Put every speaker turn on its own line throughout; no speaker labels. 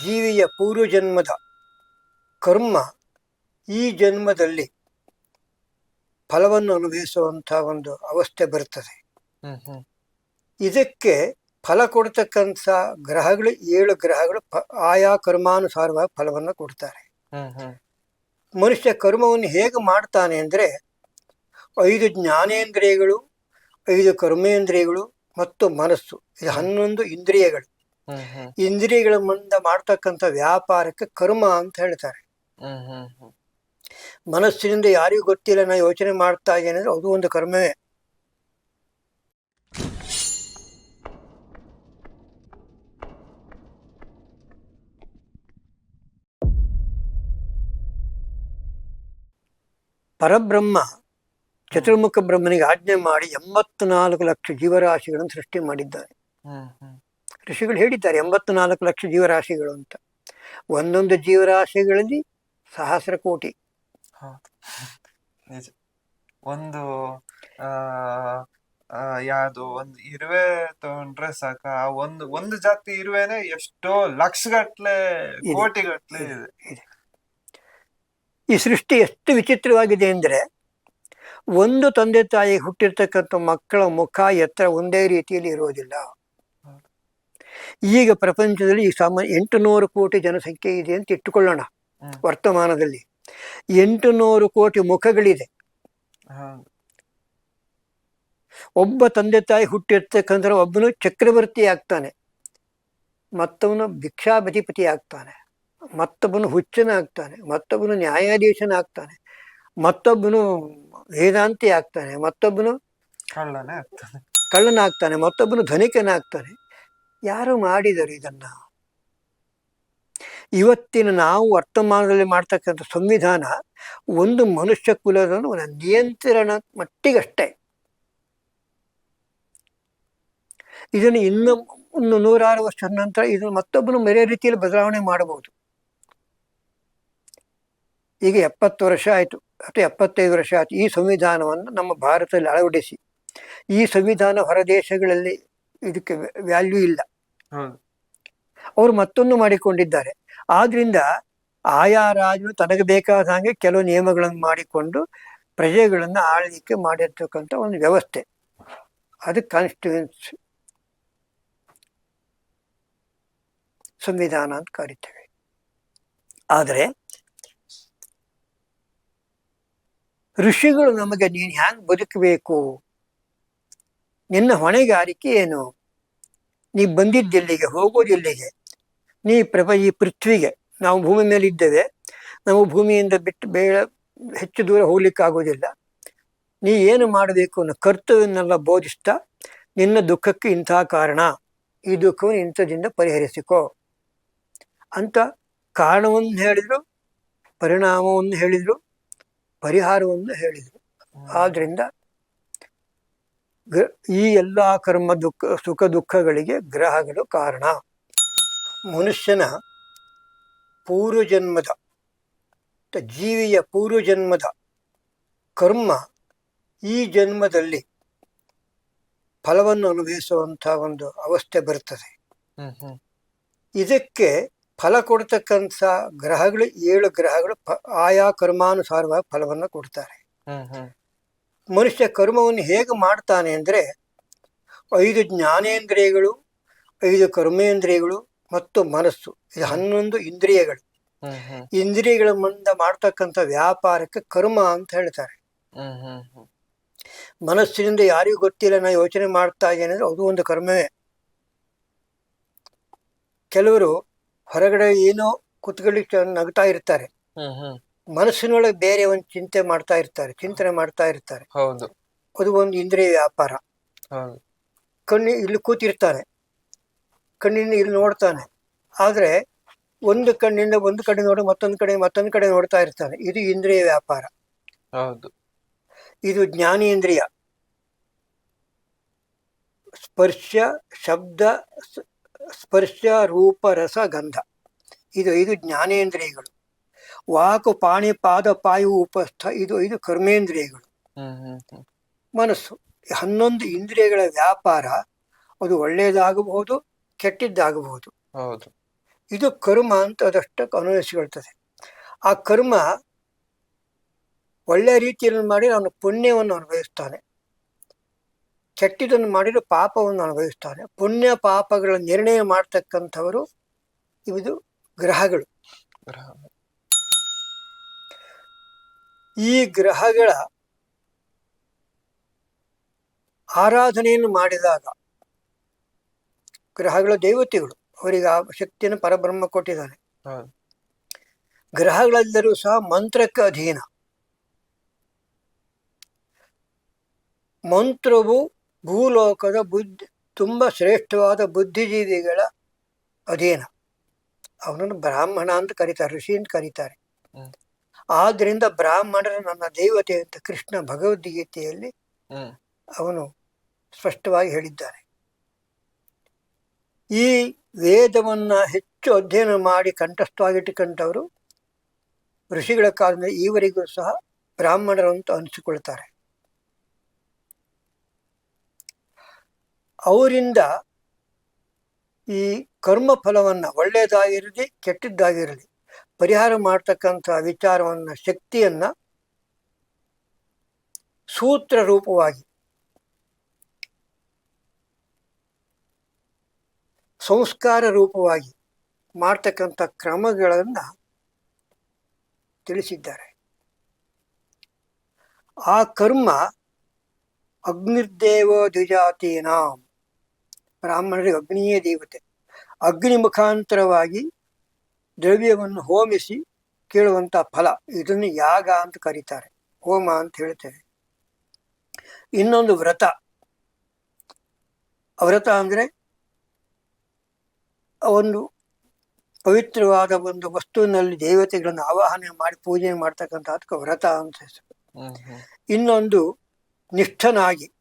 ಜೀವಿಯ ಪೂರ್ವಜನ್ಮದ ಕರ್ಮ ಈ ಜನ್ಮದಲ್ಲಿ ಫಲವನ್ನು ಅನುಭವಿಸುವಂಥ ಒಂದು ಅವಸ್ಥೆ ಬರ್ತದೆ. ಇದಕ್ಕೆ ಫಲ ಕೊಡ್ತಕ್ಕಂಥ ಗ್ರಹಗಳು ಏಳು ಗ್ರಹಗಳು ಆಯಾ ಕರ್ಮಾನುಸಾರವಾಗಿ ಫಲವನ್ನು ಕೊಡ್ತಾರೆ. ಮನುಷ್ಯ ಕರ್ಮವನ್ನು ಹೇಗೆ ಮಾಡ್ತಾನೆ ಅಂದರೆ ಐದು ಜ್ಞಾನೇಂದ್ರಿಯಗಳು ಐದು ಕರ್ಮೇಂದ್ರಿಯಗಳು ಮತ್ತು ಮನಸ್ಸು ಇದು ಹನ್ನೊಂದು ಇಂದ್ರಿಯಗಳು. ಇಂದ್ರಿಯಗಳ ಮುಂದೆ ಮಾಡ್ತಕ್ಕಂಥ ವ್ಯಾಪಾರಕ್ಕೆ ಕರ್ಮ ಅಂತ ಹೇಳ್ತಾರೆ. ಮನಸ್ಸಿನಿಂದ ಯಾರಿಗೂ ಗೊತ್ತಿಲ್ಲ ನಾ ಯೋಚನೆ ಮಾಡ್ತಾ ಇದ್ದೇನೆ ಅಂದ್ರೆ ಅದು ಒಂದು ಕರ್ಮವೇ. ಪರಬ್ರಹ್ಮ ಚತುರ್ಮುಖ ಬ್ರಹ್ಮನಿಗೆ ಆಜ್ಞೆ ಮಾಡಿ ಎಂಬತ್ತು ನಾಲ್ಕು ಲಕ್ಷ ಜೀವರಾಶಿಗಳನ್ನು ಸೃಷ್ಟಿ ಮಾಡಿದ್ದಾರೆ. ಋಷಿಗಳು ಹೇಳಿದ್ದಾರೆ ಎಂಬತ್ತು ನಾಲ್ಕು ಲಕ್ಷ ಜೀವರಾಶಿಗಳು ಅಂತ. ಒಂದೊಂದು ಜೀವರಾಶಿಗಳಲ್ಲಿ ಸಹಸ್ರ ಕೋಟಿ.
ಒಂದು ಯಾವ್ದು ಒಂದು ಇರುವೆ ತಗೊಂಡ್ರೆ ಸಾಕ ಒಂದು ಒಂದು ಜಾತಿ ಇರುವೆನೆ ಎಷ್ಟೋ ಲಕ್ಷಗಟ್ಲೆ. ಕೋಟಿಗಟ್ಲೆ ಇದೆ.
ಈ ಸೃಷ್ಟಿ ಎಷ್ಟು ವಿಚಿತ್ರವಾಗಿದೆ ಅಂದರೆ ಒಂದು ತಂದೆ ತಾಯಿ ಹುಟ್ಟಿರ್ತಕ್ಕಂಥ ಮಕ್ಕಳ ಮುಖ ಎತ್ತರ ಒಂದೇ ರೀತಿಯಲ್ಲಿ ಇರೋದಿಲ್ಲ ಈಗ ಪ್ರಪಂಚದಲ್ಲಿ ಈ ಸಾಮಾನ್ಯ ಎಂಟುನೂರು ಕೋಟಿ ಜನಸಂಖ್ಯೆ ಇದೆ ಅಂತ ಇಟ್ಟುಕೊಳ್ಳೋಣ ವರ್ತಮಾನದಲ್ಲಿ. ಎಂಟು ನೂರು ಕೋಟಿ ಮುಖಗಳಿದೆ. ಒಬ್ಬ ತಂದೆ ತಾಯಿ ಹುಟ್ಟಿರ್ತಕ್ಕಂಥ ಒಬ್ಬನು ಚಕ್ರವರ್ತಿ ಆಗ್ತಾನೆ. ಮತ್ತವನು ಭಿಕ್ಷಾಪತಿಪತಿ ಆಗ್ತಾನೆ. ಮತ್ತೊಬ್ಬನು ಹುಚ್ಚನ ಆಗ್ತಾನೆ. ಮತ್ತೊಬ್ಬನು ನ್ಯಾಯಾಧೀಶನ ಆಗ್ತಾನೆ. ಮತ್ತೊಬ್ಬನು ವೇದಾಂತಿ ಆಗ್ತಾನೆ. ಮತ್ತೊಬ್ಬನು
ಕಳ್ಳನೇ ಆಗ್ತಾನೆ.
ಕಳ್ಳನಾಗ್ತಾನೆ. ಮತ್ತೊಬ್ಬನು ಧನಿಕನಾಗ್ತಾನೆ. ಯಾರು ಮಾಡಿದರು ಇದನ್ನ? ಇವತ್ತಿನ ನಾವು ವರ್ತಮಾನದಲ್ಲಿ ಮಾಡ್ತಕ್ಕಂಥ ಸಂವಿಧಾನ ಒಂದು ಮನುಷ್ಯ ಕುಲದ ಒಂದು ನಿಯಂತ್ರಣ ಮಟ್ಟಿಗಷ್ಟೇ. ಇದನ್ನು ಇನ್ನು ಒಂದು ನೂರಾರು ವರ್ಷದ ನಂತರ ಇದನ್ನು ಮತ್ತೊಬ್ಬನು ಬೇರೆ ರೀತಿಯಲ್ಲಿ ಬದಲಾವಣೆ ಮಾಡಬಹುದು. ಈಗ ಎಪ್ಪತ್ತು ವರ್ಷ ಆಯಿತು. ಅಥವಾ ಎಪ್ಪತ್ತೈದು ವರ್ಷ ಆಯಿತು. ಈ ಸಂವಿಧಾನವನ್ನು ನಮ್ಮ ಭಾರತದಲ್ಲಿ ಅಳವಡಿಸಿ. ಈ ಸಂವಿಧಾನ ಹೊರ ದೇಶಗಳಲ್ಲಿ ಇದಕ್ಕೆ ವ್ಯಾಲ್ಯೂ ಇಲ್ಲ. ಅವರು ಮತ್ತೊಂದು ಮಾಡಿಕೊಂಡಿದ್ದಾರೆ. ಆದ್ರಿಂದ ಆಯಾ ರಾಜನು ತನಗೆ ಬೇಕಾದ ಹಾಗೆ ಕೆಲವು ನಿಯಮಗಳನ್ನು ಮಾಡಿಕೊಂಡು ಪ್ರಜೆಗಳನ್ನ ಆಳ್ಲಿಕ್ಕೆ ಮಾಡಿರ್ತಕ್ಕಂಥ ಒಂದು ವ್ಯವಸ್ಥೆ. ಅದು ಕಾನ್ಸ್ಟಿಟ್ಯೂನ್ಸ್ ಸಂವಿಧಾನ ಅಂತ ಕರಿತೇವೆ. ಆದರೆ ಋಷಿಗಳು ನಮಗೆ ನೀನು ಹ್ಯಾಂಗ್ ಬದುಕಬೇಕು? ನಿನ್ನ ಹೊಣೆಗಾರಿಕೆ ಏನು? ನೀ ಬಂದಿದ್ದೆಲ್ಲಿಗೆ ಹೋಗೋದೆಲ್ಲಿಗೆ ನೀ ಪ್ರಪ ಈ ಪೃಥ್ವಿಗೆ, ನಾವು ಭೂಮಿ ಮೇಲೆ ಇದ್ದೇವೆ. ನಾವು ಭೂಮಿಯಿಂದ ಬಿಟ್ಟು ಬೇಡ, ಹೆಚ್ಚು ದೂರ ಹೋಗ್ಲಿಕ್ಕಾಗೋದಿಲ್ಲ ನೀ ಏನು ಮಾಡಬೇಕು ಅನ್ನೋ ಕರ್ತವ್ಯವನ್ನೆಲ್ಲ ಬೋಧಿಸ್ತಾ ನಿನ್ನ ದುಃಖಕ್ಕೆ ಇಂಥ ಕಾರಣ. ಈ ದುಃಖವನ್ನು ಇಂಥದಿಂದ ಪರಿಹರಿಸಿಕೋ. ಅಂತ ಕಾರಣವನ್ನು ಹೇಳಿದ್ರು, ಪರಿಣಾಮವನ್ನು ಹೇಳಿದ್ರು, ಪರಿಹಾರವನ್ನು ಹೇಳಿದರು. ಆದ್ರಿಂದ ಗ್ರ- ಈ ಎಲ್ಲ ಕರ್ಮ ದುಃಖ ಸುಖ ದುಃಖಗಳಿಗೆ ಗ್ರಹಗಳು ಕಾರಣ. ಮನುಷ್ಯನ ಪೂರ್ವಜನ್ಮದ ಜೀವಿಯ ಪೂರ್ವಜನ್ಮದ ಕರ್ಮ ಈ ಜನ್ಮದಲ್ಲಿ ಫಲವನ್ನು ಅನುಭವಿಸುವಂಥ ಒಂದು ಅವಸ್ಥೆ ಬರ್ತದೆ. ಇದಕ್ಕೆ ಫಲ ಕೊಡ್ತಕ್ಕಂಥ ಗ್ರಹಗಳು ಏಳು ಗ್ರಹಗಳು ಆಯಾ ಕರ್ಮಾನುಸಾರವಾಗಿ ಫಲವನ್ನು ಕೊಡ್ತಾರೆ. ಮನುಷ್ಯ ಕರ್ಮವನ್ನು ಹೇಗೆ ಮಾಡ್ತಾನೆ ಅಂದರೆ ಐದು ಜ್ಞಾನೇಂದ್ರಿಯಗಳು ಐದು ಕರ್ಮೇಂದ್ರಿಯಗಳು ಮತ್ತು ಮನಸ್ಸು. ಇದು ಹನ್ನೊಂದು ಇಂದ್ರಿಯಗಳು. ಇಂದ್ರಿಯಗಳ ಮುಂದ ಮಾಡ್ತಕ್ಕಂಥ ವ್ಯಾಪಾರಕ್ಕೆ ಕರ್ಮ ಅಂತ ಹೇಳ್ತಾರೆ. ಮನಸ್ಸಿನಿಂದ ಯಾರಿಗೂ ಗೊತ್ತಿಲ್ಲ ನಾ ಯೋಚನೆ ಮಾಡ್ತಾ ಇದ್ದೇನೆ ಅಂದ್ರೆ ಅದು ಒಂದು ಕರ್ಮವೇ. ಕೆಲವರು ಹೊರಗಡೆ ಏನೋ ಕುತ್ಕೊಳ್ಳಿ ನಗ್ತಾ ಇರ್ತಾರೆ. ಮನಸ್ಸಿನೊಳಗೆ ಬೇರೆ ಒಂದು ಚಿಂತೆ ಮಾಡ್ತಾ ಇರ್ತಾರೆ ಚಿಂತನೆ ಮಾಡ್ತಾ ಇರ್ತಾರೆ.
ಹೌದು.
ಅದು ಒಂದು ಇಂದ್ರಿಯ ವ್ಯಾಪಾರ. ಕಣ್ಣು ಇಲ್ಲಿ ಕೂತಿರ್ತಾನೆ. ಕಣ್ಣಿನ ಇಲ್ಲಿ ನೋಡ್ತಾನೆ. ಆದರೆ ಒಂದು ಕಣ್ಣಿಂದ ಒಂದು ಕಡೆ ನೋಡಿ ಮತ್ತೊಂದು ಕಡೆ ಮತ್ತೊಂದು ಕಡೆ ನೋಡ್ತಾ ಇರ್ತಾನೆ. ಇದು ಇಂದ್ರಿಯ ವ್ಯಾಪಾರ.
ಹೌದು.
ಇದು ಜ್ಞಾನೇಂದ್ರಿಯ. ಸ್ಪರ್ಶ ಶಬ್ದ ಸ್ಪರ್ಶ ರೂಪ ರಸ ಗಂಧ. ಇದು ಇದು ಜ್ಞಾನೇಂದ್ರಿಯಗಳು. ವಾಕು ಪಾಣಿ ಪಾದ ಪಾಯು ಉಪಸ್ಥ ಇದು ಇದು ಕರ್ಮೇಂದ್ರಿಯಗಳು. ಮನಸ್ಸು. ಹನ್ನೊಂದು ಇಂದ್ರಿಯಗಳ ವ್ಯಾಪಾರ ಅದು ಒಳ್ಳೆಯದಾಗಬಹುದು ಕೆಟ್ಟಿದ್ದಾಗಬಹುದು.
ಹೌದು.
ಇದು ಕರ್ಮ ಅಂತ ಅದಷ್ಟಕ್ಕೆ ಅನ್ವಯಿಸಿಕೊಳ್ತದೆ ಆ ಕರ್ಮ ಒಳ್ಳೆಯ ರೀತಿಯಲ್ಲಿ ಮಾಡಿ ಅವನು ಪುಣ್ಯವನ್ನು ಅನುಭವಿಸ್ತಾನೆ. ಕೆಟ್ಟಿದ್ದನ್ನು ಮಾಡಿದ್ರೆ ಪಾಪವನ್ನು ಅನುಭವಿಸ್ತಾನೆ. ಪುಣ್ಯ ಪಾಪಗಳ ನಿರ್ಣಯ ಮಾಡ್ತಕ್ಕಂಥವರು ಇದು ಗ್ರಹಗಳು.
ಗ್ರಹ
ಈ ಗ್ರಹಗಳ ಆರಾಧನೆಯನ್ನು ಮಾಡಿದಾಗ ಗ್ರಹಗಳ ದೇವತೆಗಳು ಅವರಿಗೆ ಆ ಶಕ್ತಿಯನ್ನು ಪರಬ್ರಹ್ಮ ಕೊಟ್ಟಿದ್ದಾನೆ.
ಹೌದು
ಗ್ರಹಗಳೆಲ್ಲರೂ ಸಹ ಮಂತ್ರಕ್ಕೆ ಅಧೀನ. ಮಂತ್ರವು ಭೂಲೋಕದ ಬುದ್ಧಿ ತುಂಬ ಶ್ರೇಷ್ಠವಾದ ಬುದ್ಧಿಜೀವಿಗಳ ಅಧೀನ. ಅವನನ್ನು ಬ್ರಾಹ್ಮಣ ಅಂತ ಕರೀತಾರೆ ಋಷಿ ಅಂತ ಕರೀತಾರೆ. ಆದ್ರಿಂದ ಬ್ರಾಹ್ಮಣರ ನನ್ನ ದೇವತೆ ಅಂತ ಕೃಷ್ಣ ಭಗವದ್ಗೀತೆಯಲ್ಲಿ ಅವನು ಸ್ಪಷ್ಟವಾಗಿ ಹೇಳಿದ್ದಾನೆ. ಈ ವೇದವನ್ನ ಹೆಚ್ಚು ಅಧ್ಯಯನ ಮಾಡಿ ಕಂಠಸ್ಥವಾಗಿಟ್ಟುಕೊಂಡವರು ಋಷಿಗಳ ಕಾಲದಲ್ಲಿ ಈವರೆಗೂ ಸಹ ಬ್ರಾಹ್ಮಣರು ಅಂತ ಅನಿಸಿಕೊಳ್ತಾರೆ. ಅವರಿಂದ ಈ ಕರ್ಮ ಫಲವನ್ನು ಒಳ್ಳೆಯದಾಗಿರಲಿ ಕೆಟ್ಟದ್ದಾಗಿರಲಿ ಪರಿಹಾರ ಮಾಡ್ತಕ್ಕಂಥ ವಿಚಾರವನ್ನ, ಶಕ್ತಿಯನ್ನ ಸೂತ್ರ ರೂಪವಾಗಿ ಸಂಸ್ಕಾರ ರೂಪವಾಗಿ ಮಾಡ್ತಕ್ಕಂಥ ಕ್ರಮಗಳನ್ನು ತಿಳಿಸಿದ್ದಾರೆ. ಆ ಕರ್ಮ ಅಗ್ನಿರ್ದೇವ ದ್ವಿಜಾತೀನಾಂ. ಬ್ರಾಹ್ಮಣರಿಗೆ ಅಗ್ನಿಯೇ ದೇವತೆ. ಅಗ್ನಿ ಮುಖಾಂತರವಾಗಿ ದ್ರವ್ಯವನ್ನು ಹೋಮಿಸಿ ಕೇಳುವಂಥ ಫಲ ಇದನ್ನು ಯಾಗ ಅಂತ ಕರೀತಾರೆ. ಹೋಮ ಅಂತ ಹೇಳ್ತೇವೆ. ಇನ್ನೊಂದು ವ್ರತ. ವ್ರತ ಅಂದರೆ ಒಂದು ಪವಿತ್ರವಾದ ಒಂದು ವಸ್ತುವಿನಲ್ಲಿ ದೇವತೆಗಳನ್ನು ಆವಾಹನೆ ಮಾಡಿ ಪೂಜೆ ಮಾಡ್ತಕ್ಕಂಥ ಅದಕ್ಕೆ ವ್ರತ ಅಂತ ಹೆಸರು. ಇನ್ನೊಂದು ನಿಷ್ಠನಾಗಿ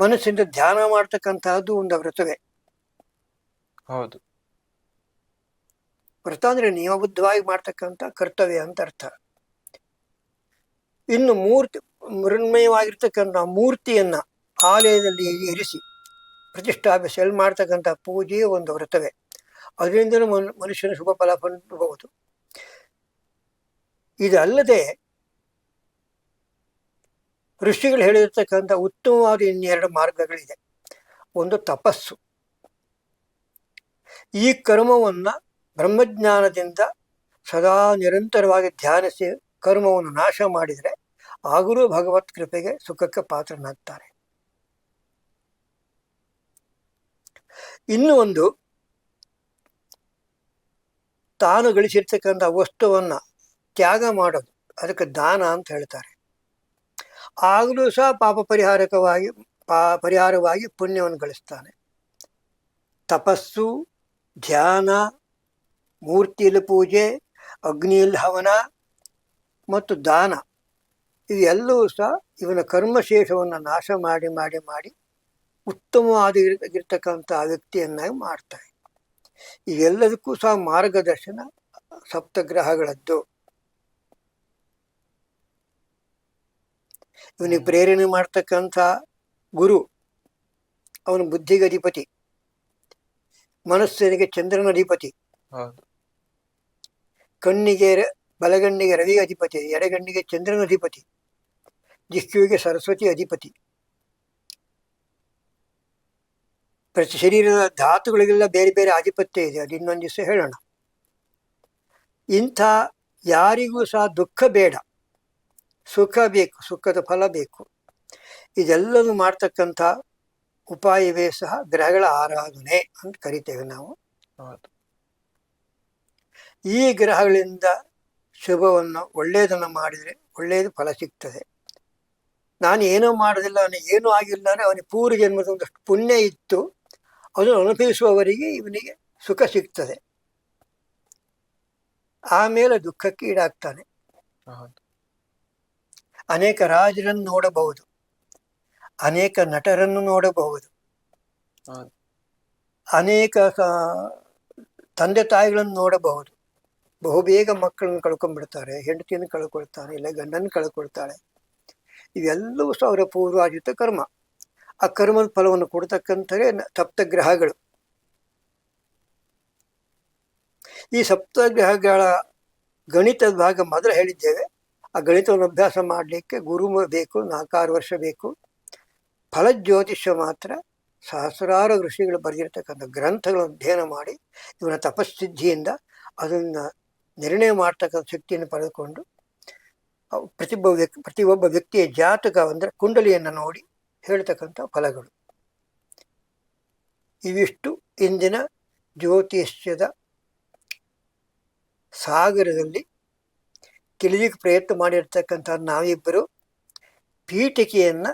ಮನಸ್ಸಿಂದ ಧ್ಯಾನ ಮಾಡ್ತಕ್ಕಂತಹದ್ದು ಒಂದು ವ್ರತವೇ.
ಹೌದು.
ವ್ರತ ಅಂದ್ರೆ ನಿಯಮಬದ್ಧವಾಗಿ ಮಾಡ್ತಕ್ಕಂಥ ಕರ್ತವ್ಯ ಅಂತ ಅರ್ಥ. ಇನ್ನು ಮೂರ್ತಿ, ಮೃಣ್ಮಯವಾಗಿರ್ತಕ್ಕಂಥ ಮೂರ್ತಿಯನ್ನ ಆಲಯದಲ್ಲಿ ಇರಿಸಿ ಪ್ರತಿಷ್ಠಾಪಿಸಿ ಅಲ್ಲಿ ಮಾಡ್ತಕ್ಕಂಥ ಪೂಜೆ ಒಂದು ವ್ರತವೇ. ಅದರಿಂದ ಮನುಷ್ಯನ ಶುಭ ಫಲ ಬಂದಬಹುದು ಇದಲ್ಲದೆ ಋಷಿಗಳು ಹೇಳಿರ್ತಕ್ಕಂಥ ಉತ್ತಮವಾದ ಇನ್ನೆರಡು ಮಾರ್ಗಗಳಿದೆ. ಒಂದು ತಪಸ್ಸು. ಈ ಕರ್ಮವನ್ನ ಬ್ರಹ್ಮಜ್ಞಾನದಿಂದ ಸದಾ ನಿರಂತರವಾಗಿ ಧ್ಯಾನಿಸಿ ಕರ್ಮವನ್ನು ನಾಶ ಮಾಡಿದರೆ ಆಗಲೂ ಭಗವತ್ ಕೃಪೆಗೆ ಸುಖಕ್ಕೆ ಪಾತ್ರನಾಗ್ತಾರೆ. ಇನ್ನು ಒಂದು, ತಾನು ಗಳಿಸಿರ್ತಕ್ಕಂಥ ವಸ್ತುವನ್ನು ತ್ಯಾಗ ಮಾಡೋದು, ಅದಕ್ಕೆ ದಾನ ಅಂತ ಹೇಳ್ತಾರೆ. ಆಗಲೂ ಸಹ ಪಾಪ ಪರಿಹಾರಕವಾಗಿ, ಪಾ, ಪರಿಹಾರವಾಗಿ ಪುಣ್ಯವನ್ನು ಗಳಿಸ್ತಾನೆ. ತಪಸ್ಸು, ಧ್ಯಾನ ಮೂರ್ತಿಯಲ್ಲಿ ಪೂಜೆ, ಅಗ್ನಿಯಲ್ಲಿ ಹವನ ಮತ್ತು ದಾನ. ಇವೆಲ್ಲವೂ ಸಹ ಇವನ ಕರ್ಮಶೇಷವನ್ನು ನಾಶ ಮಾಡಿ ಮಾಡಿ ಮಾಡಿ ಉತ್ತಮವಾಗಿರ್ತಕ್ಕಂಥ ವ್ಯಕ್ತಿಯನ್ನಾಗಿ ಮಾಡ್ತಾನೆ ಇವೆಲ್ಲದಕ್ಕೂ ಸಹ ಮಾರ್ಗದರ್ಶನ ಸಪ್ತಗ್ರಹಗಳದ್ದು. ಇವನಿಗೆ ಪ್ರೇರಣೆ ಮಾಡ್ತಕ್ಕಂಥ ಗುರು, ಅವನ ಬುದ್ಧಿಗೆ ಅಧಿಪತಿ. ಮನಸ್ಸಿನಿಗೆ ಚಂದ್ರನ ಅಧಿಪತಿ. ಕಣ್ಣಿಗೆ ಬಲಗಣ್ಣಿಗೆ ರವಿ ಅಧಿಪತಿ, ಎಡಗಣ್ಣಿಗೆ ಚಂದ್ರನ ಅಧಿಪತಿ, ದಿಕ್ಕುವಿಗೆ ಸರಸ್ವತಿ ಅಧಿಪತಿ. ಪ್ರತಿ ಶರೀರದ ಧಾತುಗಳಿಗೆಲ್ಲ ಬೇರೆ ಬೇರೆ ಆಧಿಪತ್ಯ ಇದೆ. ಅದು ಇನ್ನೊಂದು ದಿವಸ ಹೇಳೋಣ. ಇಂಥ ಯಾರಿಗೂ ಸಹ ದುಃಖ ಬೇಡ. ಸುಖ ಬೇಕು, ಸುಖದ ಫಲ ಬೇಕು. ಇದೆಲ್ಲವೂ ಮಾಡ್ತಕ್ಕಂಥ ಉಪಾಯವೇ ಸಹ ಗ್ರಹಗಳ ಆರಾಧನೆ ಅಂತ ಕರಿತೇವೆ ನಾವು. ಈ ಗ್ರಹಗಳಿಂದ ಶುಭವನ್ನು ಒಳ್ಳೆಯದನ್ನು ಮಾಡಿದರೆ ಒಳ್ಳೆಯದು ಫಲ ಸಿಗ್ತದೆ. ನಾನು ಏನೂ ಮಾಡೋದಿಲ್ಲ ಅವನಿಗೆ ಏನೂ ಆಗಿಲ್ಲ ಅಂದರೆ ಅವನಿಗೆ ಪೂರ್ವ ಜನ್ಮದ ಒಂದಷ್ಟು ಪುಣ್ಯ ಇತ್ತು. ಅದನ್ನು ಅನುಭವಿಸುವವರಿಗೆ ಇವನಿಗೆ ಸುಖ ಸಿಗ್ತದೆ. ಆಮೇಲೆ ದುಃಖಕ್ಕೆ ಈಡಾಗ್ತಾನೆ. ಅನೇಕ ರಾಜರನ್ನು ನೋಡಬಹುದು. ಅನೇಕ ನಟರನ್ನು ನೋಡಬಹುದು. ಅನೇಕ ತಂದೆ ತಾಯಿಗಳನ್ನು ನೋಡಬಹುದು. ಬಹುಬೇಗ ಮಕ್ಕಳನ್ನು ಕಳ್ಕೊಂಡ್ಬಿಡ್ತಾರೆ, ಹೆಂಡತಿಯನ್ನು ಕಳ್ಕೊಳ್ತಾರೆ, ಇಲ್ಲ ಗಂಡನ ಕಳ್ಕೊಳ್ತಾಳೆ. ಇವೆಲ್ಲವೂ ಸಹ ಅವರ ಪೂರ್ವಾಜಿತ ಕರ್ಮ. ಆ ಕರ್ಮದ ಫಲವನ್ನು ಕೊಡ್ತಕ್ಕಂಥವೇ ಸಪ್ತ ಗ್ರಹಗಳು ಈ ಸಪ್ತಗ್ರಹಗಳ ಗಣಿತದ ಭಾಗ ಮೊದಲು ಹೇಳಿದ್ದೇವೆ. ಆ ಗಣಿತವನ್ನು ಅಭ್ಯಾಸ ಮಾಡಲಿಕ್ಕೆ ಗುರು ಬೇಕು, ನಾಲ್ಕಾರು ವರ್ಷ ಬೇಕು. ಫಲಜ್ಯೋತಿಷ್ಯ ಮಾತ್ರ ಸಹಸ್ರಾರು ಋಷಿಗಳು ಬರೆದಿರತಕ್ಕಂಥ ಗ್ರಂಥಗಳನ್ನು ಅಧ್ಯಯನ ಮಾಡಿ, ಇವನ ತಪಸ್ಸಿದ್ಧಿಯಿಂದ ಅದನ್ನು ನಿರ್ಣಯ ಮಾಡ್ತಕ್ಕಂಥ ಶಕ್ತಿಯನ್ನು ಪಡೆದುಕೊಂಡು ಪ್ರತಿಯೊಬ್ಬ ವ್ಯಕ್ತಿ ಪ್ರತಿಯೊಬ್ಬ ವ್ಯಕ್ತಿಯ ಜಾತಕ ಅಂದರೆ ಕುಂಡಲಿಯನ್ನು ನೋಡಿ ಹೇಳ್ತಕ್ಕಂಥ ಫಲಗಳು. ಇವಿಷ್ಟು ಇಂದಿನ ಜ್ಯೋತಿಷ್ಯದ ಸಾಗರದಲ್ಲಿ ತಿಳಿಲಿಕ್ಕೆ ಪ್ರಯತ್ನ ಮಾಡಿರ್ತಕ್ಕಂಥ ನಾವಿಬ್ಬರು ಪೀಠಿಕೆಯನ್ನ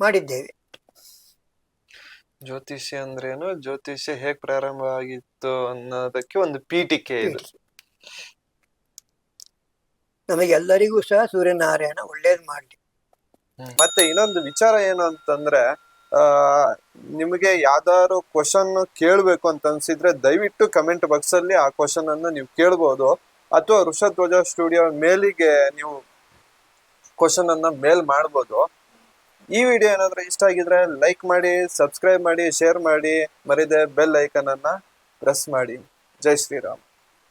ಮಾಡಿದ್ದೇವೆ.
ಜ್ಯೋತಿಷ್ಯ ಅಂದ್ರೇನು? ಜ್ಯೋತಿಷ್ಯ ಹೇಗೆ ಪ್ರಾರಂಭ ಆಗಿತ್ತು ಅನ್ನೋದಕ್ಕೆ ಒಂದು ಪೀಠಿಕೆ ಇದು.
ನಮಗೆಲ್ಲರಿಗೂ ಸಹ ಸೂರ್ಯನಾರಾಯಣ ಒಳ್ಳೇದು ಮಾಡಲಿ.
ಮತ್ತೆ ಇನ್ನೊಂದು ವಿಚಾರ ಏನು ಅಂತಂದ್ರೆ ಆ ನಿಮಗೆ ಯಾವ್ದಾದ್ರು ಕ್ವಶನ್ ಕೇಳ್ಬೇಕು ಅಂತ ಅನ್ಸಿದ್ರೆ ದಯವಿಟ್ಟು ಕಮೆಂಟ್ ಬಾಕ್ಸ್ ಅಲ್ಲಿ ಆ ಕ್ವಶನ್ ಅನ್ನ ನೀವು ಕೇಳ್ಬೋದು. ಅಥವಾ ಋಷಧ್ವಜ ಸ್ಟುಡಿಯೋ ಮೇಲಿಗೆ ನೀವು ಕ್ವಶನ್ ಅನ್ನ ಮೇಲ್ ಮಾಡ್ಬೋದು. ಈ ವಿಡಿಯೋ ಏನಾದ್ರೂ ಇಷ್ಟ ಆಗಿದ್ರೆ ಲೈಕ್ ಮಾಡಿ ಸಬ್ಸ್ಕ್ರೈಬ್ ಮಾಡಿ ಶೇರ್ ಮಾಡಿ ಮರಿದೆ ಬೆಲ್ ಐಕನ್ ಅನ್ನ ಪ್ರೆಸ್ ಮಾಡಿ. ಜೈ ಶ್ರೀರಾಮ್.